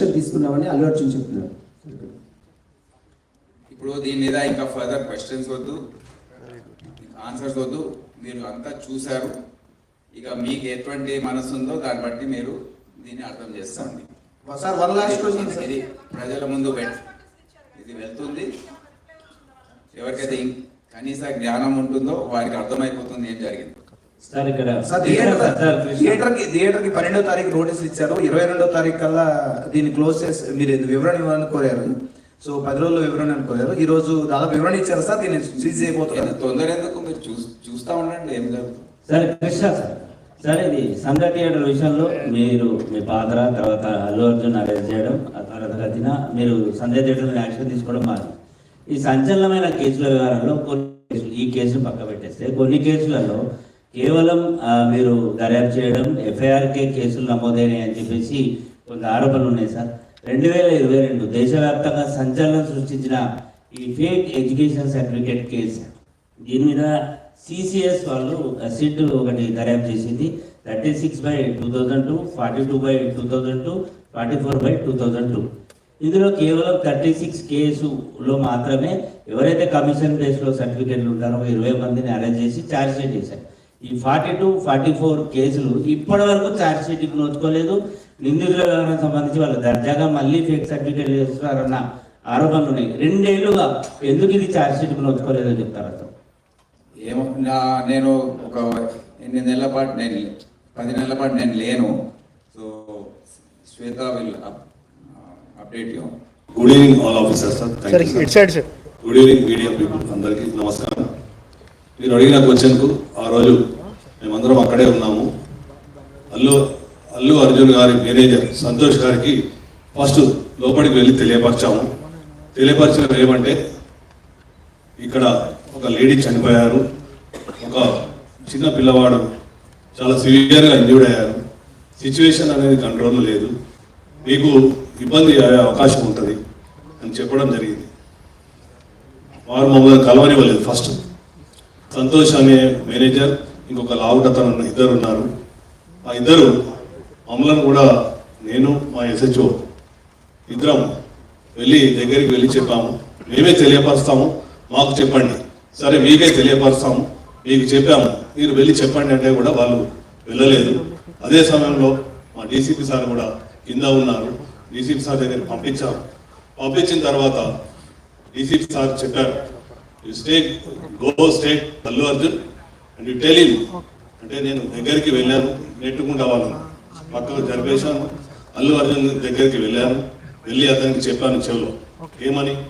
Action తీసుకున్నామని అల్లు అర్జున్ చెప్తున్నారు ఇప్పుడు దీని మీద ఇంకా ఫర్దర్ క్వశ్చన్స్ వద్దు. ఆన్సర్స్ వద్దు. మీరు అంతా చూశారు. ఇక మీకు ఎటువంటి మనసు ఉందో దాన్ని బట్టి మీరు దీన్ని అర్థం చేసుకోండి. Sir one last question sir ఇది ప్రజల ముందు ఇది వెళ్తుంది. ఎవరికైతే కనీస జ్ఞానం ఉంటుందో వారికి అర్థమైపోతుంది ఏం జరిగింది. సార్ ఇక్కడ సార్ థియేటర్కి థియేటర్కి పన్నెండో తారీఖు నోటీస్ ఇచ్చారు. ఇరవై రెండో తారీఖు కల్లా దీన్ని క్లోజ్ చేసి మీరు వివరణ ఇవ్వాలని కోరారు. సో పది రోజుల్లో వివరణ అని కోరారు. ఈ రోజు దాదాపు వివరణ ఇచ్చారు సార్ దీన్ని సీజ్ చేయబోతున్నారు. తొందర ఎందుకు మీరు చూ చూస్తా ఉండండి ఏం జరుగుతుంది సార్ కృష్ణ సార్. సార్ ఇది సంధ్య థియేటర్ విషయంలో మీరు మీ పాత్ర తర్వాత అల్లు అర్జున్ అరెస్ట్ చేయడం ఆ తర్వాత గతిన మీరు సంధ్య థియేటర్ మీద యాక్షన్ తీసుకోవడం మాది. ఈ సంచలనమైన కేసుల వ్యవహారంలో కొన్ని కేసులు ఈ కేసును పక్క పెట్టేస్తే కొన్ని కేసులలో కేవలం మీరు దర్యాప్తు చేయడం ఎఫ్ఐఆర్కే కేసులు నమోదైనాయి అని చెప్పేసి కొన్ని ఆరోపణలు ఉన్నాయి సార్. రెండు వేల ఇరవై రెండు దేశవ్యాప్తంగా సంచలనం సృష్టించిన ఈ ఫేక్ ఎడ్యుకేషన్ సర్టిఫికేట్ కేసు. దీని మీద సిసిఎస్ వాళ్ళు సిట్ ఒకటి దర్యాప్తు చేసింది. Thirty six by two thousand two forty two by two thousand two forty four by two thousand two. ఇందులో కేవలం థర్టీ సిక్స్ కేసులో మాత్రమే ఎవరైతే కమిషన్ బేస్లో సర్టిఫికేట్లు ఉంటారో ఇరవై మందిని అరెస్ట్ చేసి ఛార్జ్ షీట్ చేశారు. ఈ ఫార్టీ టూ ఫార్టీ ఫోర్ కేసులు ఇప్పటి వరకు ఛార్జ్ షీట్కి నోచుకోలేదు. నిందితుల వివరణ సంబంధించి వాళ్ళు దర్జాగా మళ్ళీ ఫేక్ సర్టిఫికేట్ చేస్తున్నారన్న ఆరోపణలు ఉన్నాయి రెండేళ్ళుగా ఎందుకు ఇది ఛార్జ్ షీట్కి నోచుకోలేదో చెప్తారు ఏమో నేను ఒక ఎనిమిది నెలల పాటు నేను పది నెలల పాటు నేను లేను. So Shweta will update you. Good evening all officer sir good evening media people అందరికీ నమస్కారం. మీరు అడిగిన క్వశ్చన్కు రోజు మేమందరం అక్కడే ఉన్నాము. అల్లు అల్లు అర్జున్ గారి మేనేజర్ సంతోష్ గారికి ఫస్ట్ లోపలికి వెళ్ళి తెలియపరిచాము. తెలియపరచడం ఏమంటే ఇక్కడ ఒక లేడీ చనిపోయారు. ఒక చిన్న పిల్లవాడు చాలా సివియర్గా ఇంజూర్డ్ అయ్యారు. సిచ్యువేషన్ అనేది కంట్రోల్ లేదు. మీకు ఇబ్బంది అయ్యే అవకాశం ఉంటుంది అని చెప్పడం జరిగింది. వారు మమ్మల్ని కలవనివ్వలేదు ఫస్ట్. సంతోష్ అనే మేనేజర్ ఇంకొక లావుటతను ఇద్దరు ఉన్నారు. ఆ ఇద్దరు మమ్మల్ని కూడా నేను మా ఎస్హెచ్ఓ ఇద్దరం వెళ్ళి దగ్గరికి వెళ్ళి చెప్పాము. మేమే తెలియపరుస్తాము మాకు చెప్పండి. సరే మీకే తెలియపరుస్తాము మీకు చెప్పాము. మీరు వెళ్ళి చెప్పండి అంటే కూడా వాళ్ళు వెళ్ళలేదు. అదే సమయంలో మా డీసీపీ సార్ కూడా కింద ఉన్నారు. డీసీపీ సార్ దగ్గరికి పంపించాము. పంపించిన తర్వాత డీసీపీ సార్ చెప్పారు you stay go state Allu Arjun and you tell అంటే నేను దగ్గరికి వెళ్ళాను నెట్టుకుంటా వాళ్ళని. పక్కకు జరిపేశాను అల్లు అర్జున్ దగ్గరికి వెళ్ళాను వెళ్ళి అతనికి చెప్పాను చెవులో. ఏమని?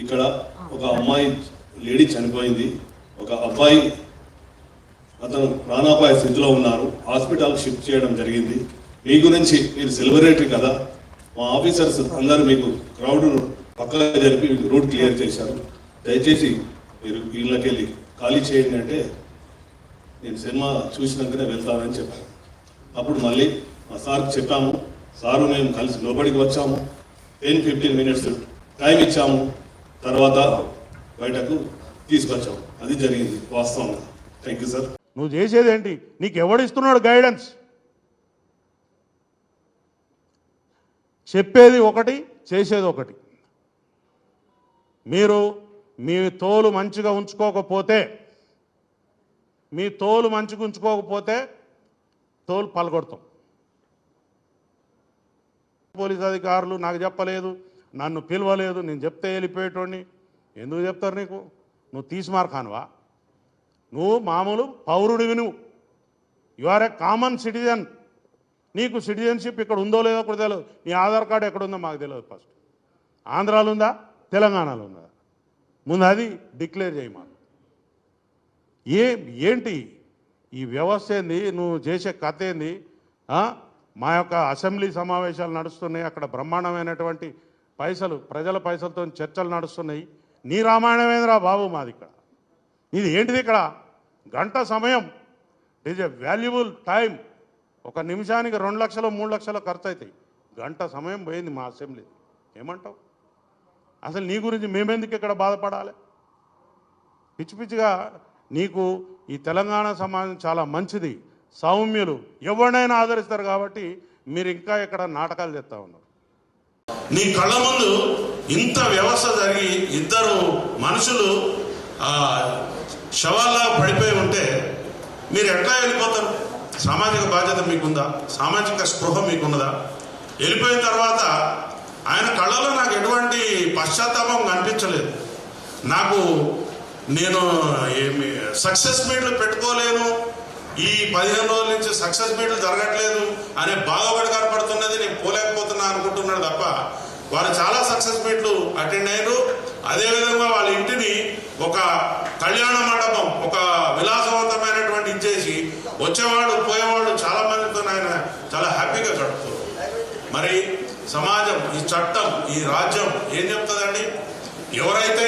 ఇక్కడ ఒక అమ్మాయి లేడీ చనిపోయింది. ఒక అబ్బాయి అతను ప్రాణాపాయ స్థితిలో ఉన్నారు. హాస్పిటల్ షిఫ్ట్ చేయడం జరిగింది. మీ గురించి మీరు సెలబ్రేటరీ కదా? మా ఆఫీసర్స్ అందరూ మీకు క్రౌడ్ పక్కగా జరిపి రూట్ క్లియర్ చేశారు. దయచేసి మీరు వీళ్ళకి వెళ్ళి ఖాళీ చేయండి అంటే నేను సినిమా చూసినాకనే వెళ్తానని చెప్పాను. అప్పుడు మళ్ళీ మా సార్కి చెప్పాము సారు మేము కలిసి లోపలికి వచ్చాము. టెన్ ఫిఫ్టీన్ మినిట్స్ టైం ఇచ్చాము. తర్వాత బయటకు తీసుకొచ్చాము అది జరిగింది వాస్తవంగా. థ్యాంక్ యూ సార్ నువ్వు చేసేది ఏంటి నీకు ఎవడిస్తున్నాడు గైడెన్స్ చెప్పేది ఒకటి చేసేది ఒకటి. మీరు మీ తోలు మంచిగా ఉంచుకోకపోతే మీ తోలు మంచిగా ఉంచుకోకపోతే తోలు పలగొడతాం. పోలీస్ అధికారులు నాకు చెప్పలేదు నన్ను పిలవలేదు నేను చెప్తే వెళ్ళిపోయేటోడిని. ఎందుకు చెప్తారు నీకు? నువ్వు తీసిమార్ ఖాన్వా నువ్వు మామూలు పౌరుడివి నువ్వు. You are a common citizen నీకు సిటిజన్షిప్ ఇక్కడ ఉందో లేదో కూడా తెలియదు. నీ ఆధార్ కార్డు ఎక్కడ ఉందో మాకు తెలియదు ఫస్ట్ ఆంధ్రాలో ఉందా? తెలంగాణలో ఉందా? ముందు అది డిక్లేర్ చేయి ఏ ఏంటి ఈ వ్యవస్థ ఏంది? నువ్వు చేసే కథ ఏంది? మా యొక్క అసెంబ్లీ సమావేశాలు నడుస్తున్నాయి. అక్కడ బ్రహ్మాండమైనటువంటి పైసలు ప్రజల పైసలతో చర్చలు నడుస్తున్నాయి. నీ రామాయణమేంద్రా బాబు మాది ఇక్కడ? ఇది ఏంటిది ఇక్కడ? గంట సమయం. It is a valuable time ఒక నిమిషానికి రెండు లక్షలు మూడు లక్షలు ఖర్చు అవుతాయి. గంట సమయం పోయింది మా అసెంబ్లీ ఏమంటావు? అసలు నీ గురించి మేమెందుకు ఇక్కడ బాధపడాలి? పిచ్చి పిచ్చిగా నీకు ఈ తెలంగాణ సమాజం చాలా మంచిది. సౌమ్యులు ఎవరినైనా ఆదరిస్తారు కాబట్టి మీరు ఇంకా ఇక్కడ నాటకాలు చేస్తూ ఉన్నారు. నీ కళ్ళ ముందు ఇంత వ్యవస్థ జరిగి ఇద్దరు మనుషులు శవాల్లా పడిపోయి ఉంటే మీరు ఎట్లా వెళ్ళిపోతారు? సామాజిక బాధ్యత మీకుందా? సామాజిక స్పృహ మీకున్నదా? వెళ్ళిపోయిన తర్వాత ఆయన కళ్ళలో నాకు ఎటువంటి పశ్చాత్తాపం కనిపించలేదు. నాకు నేను ఏమి సక్సెస్ మీట్లు పెట్టుకోలేను. ఈ పదిహేను రోజుల నుంచి సక్సెస్ మీట్లు జరగట్లేదు అనే బాధపడి కనపడుతున్నది నేను పోలేకపోతున్నా అనుకుంటున్నాడు తప్ప వారు చాలా సక్సెస్ మీట్లు అటెండ్ అయ్యారు అదేవిధంగా వాళ్ళ ఇంటిని ఒక కళ్యాణ మండపం ఒక విలాసవంతమైనటువంటి ఇచ్చేసి వచ్చేవాడు పోయేవాడు చాలా మందితో ఆయన చాలా హ్యాపీగా గడుపుతారు మరి సమాజం చట్టం ఈ రాజ్యం ఏం చెప్తుందండి? ఎవరైతే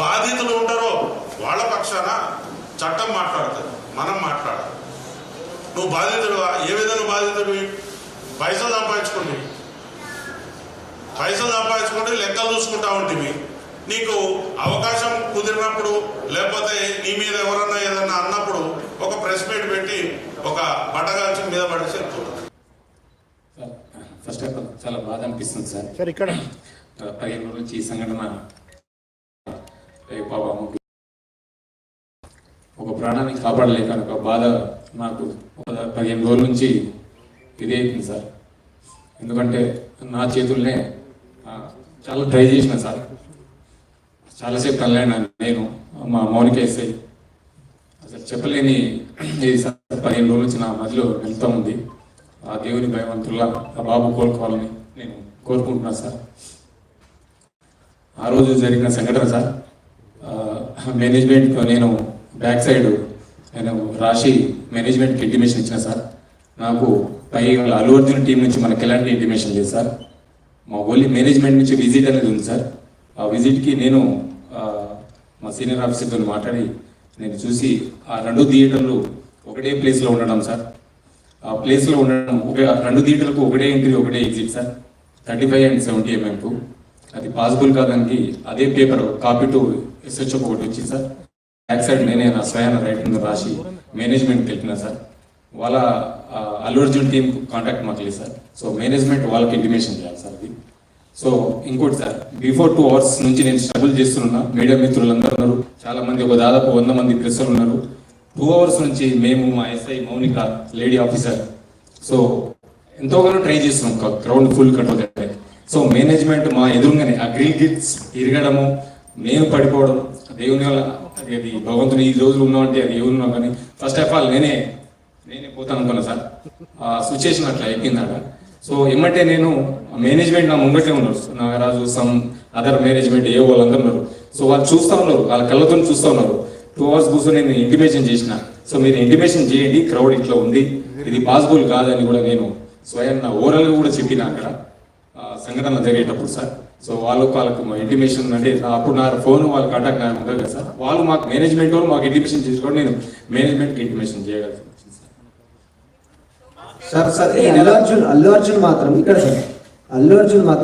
బాధితులు ఉంటారో వాళ్ళ పక్షాన చట్టం మాట్లాడుతుంది మనం మాట్లాడాలి. నువ్వు బాధితుడువా? ఏ విధంగా బాధితుడివి? పైసలు సంపాదించుకుంటే పైసలు సంపాదించుకుంటే లెక్కలు చూసుకుంటా ఉంటుంది నీకు అవకాశం కుదిరినప్పుడు లేకపోతే నీ మీద ఎవరన్నా ఏదన్నా అన్నప్పుడు ఒక ప్రెస్ మీట్ పెట్టి ఒక బట్టగాల్చి మీద పడేసి వెళ్తున్నారు సార్, ఫస్ట్ ఆఫ్ ఆల్ చాలా బాధ అనిపిస్తుంది సార్. సార్ ఇక్కడ పదిహేను రోజుల నుంచి ఈ సంఘటన పాపం ఒక ప్రాణాన్ని కాపాడలేక ఒక బాధ నాకు ఒక పదిహేను రోజుల నుంచి ఇదే అవుతుంది సార్. ఎందుకంటే నా చేతుల్నే చాలా ట్రై చేసిన సార్. చాలాసేపు కనలేను నేను మా మౌనిక ఎస్ఐ. అసలు చెప్పలేని ఇది సార్ పదిహేను రోజుల నుంచి నా మధ్యలో వెళ్తూ ఉంది. ఆ దేవుని భయవంతుల్లా ఆ బాబు కోలుకోవాలని నేను కోరుకుంటున్నాను సార్. ఆ రోజు జరిగిన సంఘటన సార్. మేనేజ్మెంట్ మేనేజ్మెంట్కి నేను బ్యాక్ సైడ్ నేను రాసి మేనేజ్మెంట్కి ఇంటిమేషన్ ఇచ్చిన సార్. నాకు పై అల్లు అర్జున్ టీం నుంచి మనకి ఎలాంటి ఇంటిమేషన్ లేదు సార్. మా ఓన్లీ మేనేజ్మెంట్ నుంచి విజిట్ అనేది ఉంది సార్. ఆ విజిట్కి నేను మా సీనియర్ ఆఫీసర్తో మాట్లాడి నేను చూసి ఆ రెండు థియేటర్లు ఒకటే ప్లేస్లో ఉండడం సార్. ప్లేస్లో ఉండడం ఒక రెండు థియేటర్లకు ఒకటే ఎంట్రీ ఒకటే exit sir thirty five and seventy mm ఎంఎంకు అది పాసిబుల్ కాదానికి అదే పేపర్ కాపీ టు ఎస్హెచ్ ఒకటి వచ్చింది సార్ బ్యాక్ సైడ్ నేనే నా స్వయాన రైటింగ్ రాసి మేనేజ్మెంట్ తెలిపిన సార్ వాళ్ళ అల్లు అర్జున్ టీం కాంటాక్ట్ మాకు లేదు సార్ సో మేనేజ్మెంట్ వాళ్ళకి ఇంటిమేషన్ చేయాలి సార్ అది. సో ఇంకోటి సార్ బిఫోర్ టూ అవర్స్ నుంచి నేను స్ట్రగుల్ చేస్తున్నా. మీడియా మిత్రులందరూ ఉన్నారు. చాలా మంది ఒక దాదాపు వంద మంది ప్రెస్సులు ఉన్నారు. టూ అవర్స్ నుంచి మేము మా SI Mounika lady officer. So ఎంతోగానో try చేస్తున్నాం crowd full control so management మా ఎదురుగానే ఆ గ్రిల్ గిట్స్ ఇరగడము మేము పడిపోవడం దేవుని వల్ల అది భగవంతుని ఈ రోజులు ఉన్నామంటే అది ఎవరు ఉన్నాం కానీ ఫస్ట్ ఆఫ్ ఆల్ నేనే నేనే పోతాను అనుకున్నా సార్. ఆ సిచ్యుయేషన్ అట్లా అయిపోయిందాక సో ఏమంటే నేను మేనేజ్మెంట్ నా ముంగటే ఉన్నారు. నాగరాజు సమ్ అదర్ మేనేజ్మెంట్ ఏ వాళ్ళందరూ ఉన్నారు. సో వాళ్ళు చూస్తా ఉన్నారు వాళ్ళ కళ్ళతో చూస్తా ఉన్నారు. టూ అవర్స్ కూర్చొని నేను ఇంటిమేషన్ చేసిన. సో మీరు ఇంటిమేషన్ చేయండి క్రౌడ్ ఇట్లా ఉంది. ఇది పాసిబుల్ కాదని కూడా నేను స్వయం నా గా కూడా చెప్పిన అక్కడ. సంఘటన జరిగేటప్పుడు సార్. సో వాళ్ళకు వాళ్ళకు ఇంటిమేషన్ అంటే అప్పుడు నా ఫోన్ వాళ్ళకి అటాక్ నాకు ఉంటుంది కదా సార్. వాళ్ళు మాకు మేనేజ్మెంట్ వాళ్ళు మాకు ఇంటిమేషన్ చేసుకోండి నేను మేనేజ్మెంట్కి ఇంటిమేషన్ చేయగలను. సార్ సార్ అల్లు అర్జున్ అల్లు అర్జున్ మాత్రం ఇక్కడ సార్. అల్లు అర్జున్ మాత్రం